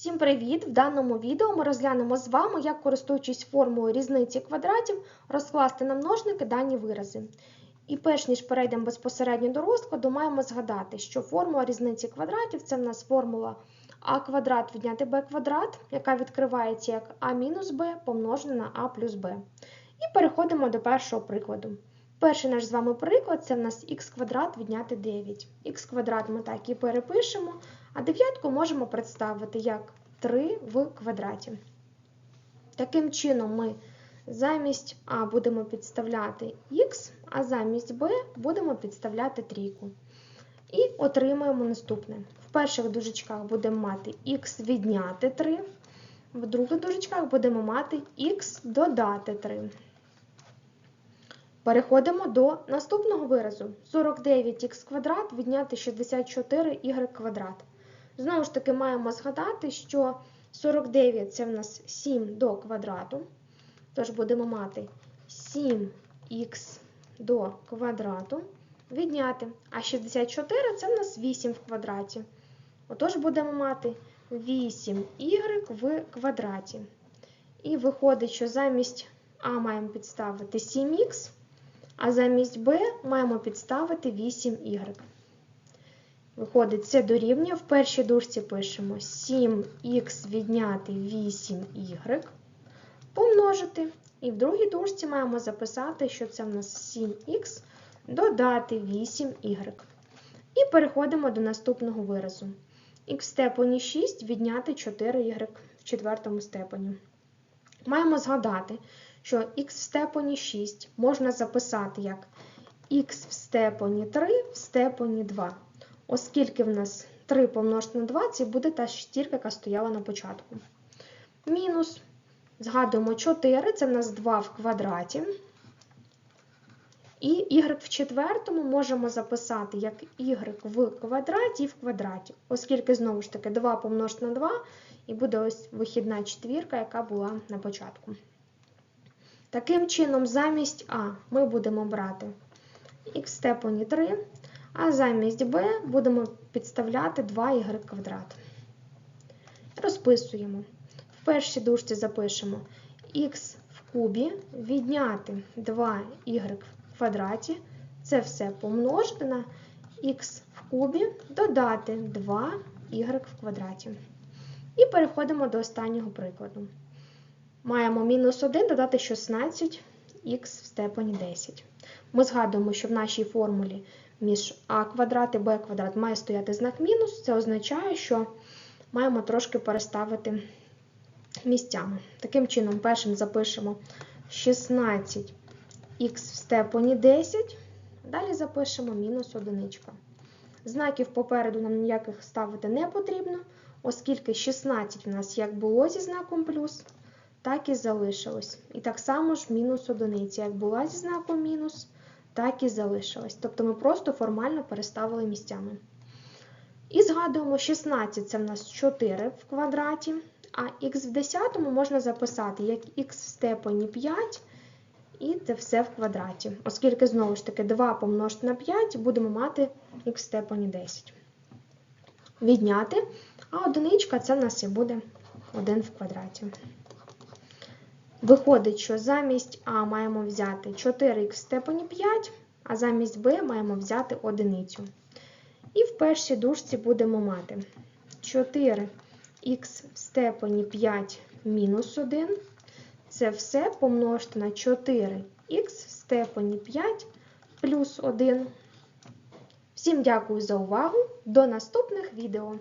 Всім привіт! В даному відео ми розглянемо з вами, як користуючись формулою різниці квадратів, розкласти на множники дані вирази. І перш ніж перейдемо безпосередньо до розкладу, маємо згадати, що формула різниці квадратів це в нас формула а квадрат відняти b квадрат, яка відкривається як а мінус b помножене на а плюс b. І переходимо до першого прикладу. Перший наш з вами приклад це в нас х квадрат відняти 9. х квадрат ми так і перепишемо, а дев'ятку можемо представити як 3 в квадраті. Таким чином, ми замість А будемо підставляти х, а замість Б будемо підставляти трійку. І отримаємо наступне. В перших дужечках будемо мати х відняти 3, в других дужечках будемо мати х додати 3. Переходимо до наступного виразу. 49х квадрат відняти 64y квадрат. Знову ж таки, маємо згадати, що 49 це в нас 7 до квадрату. Тож будемо мати 7х до квадрату відняти. А 64 це в нас 8 в квадраті. Отож будемо мати 8y в квадраті. І виходить, що замість А маємо підставити 7х, а замість Б маємо підставити 8y. Виходить, це дорівнює. В першій дужці пишемо 7х відняти 8y помножити. І в другій дужці маємо записати, що це в нас 7х додати 8y. І переходимо до наступного виразу. х в степені 6 відняти 4y в четвертому степені. Маємо згадати, що х в степені 6 можна записати як х в степені 3 в степені 2. Оскільки в нас 3 помножити на 2, це буде та шестірка, яка стояла на початку. Мінус. Згадуємо 4, це в нас 2 в квадраті. І y в четвертому можемо записати як y в квадраті і в квадраті, оскільки, знову ж таки, 2 помножити на 2, і буде ось вихідна четвірка, яка була на початку. Таким чином, замість А ми будемо брати х в степені 3, а замість b будемо підставляти 2y квадрат. Розписуємо. В першій дужці запишемо х в кубі відняти 2y в квадраті. Це все помножити на х в кубі, додати 2y в квадраті. І переходимо до останнього прикладу. Маємо мінус 1 додати 16х в степені 10. Ми згадуємо, що в нашій формулі між а квадрат і b квадрат має стояти знак мінус. Це означає, що маємо трошки переставити місцями. Таким чином, першим запишемо 16х в степені 10, далі запишемо мінус 1. Знаків попереду нам ніяких ставити не потрібно, оскільки 16 у нас як було зі знаком плюс, так і залишилось. І так само ж мінус 1, як була зі знаком мінус, так і залишилась. Тобто ми просто формально переставили місцями. І згадуємо, 16 це в нас 4 в квадраті, а х в 10 можна записати як х в степені 5, і це все в квадраті. Оскільки, знову ж таки, 2 помножити на 5 будемо мати х в степені 10. Відняти, а одиничка це в нас і буде 1 в квадраті. Виходить, що замість А маємо взяти 4х в степені 5, а замість Б маємо взяти одиницю. І в першій дужці будемо мати 4х в степені 5 мінус 1. Це все помножити на 4х в степені 5 плюс 1. Всім дякую за увагу. До наступних відео!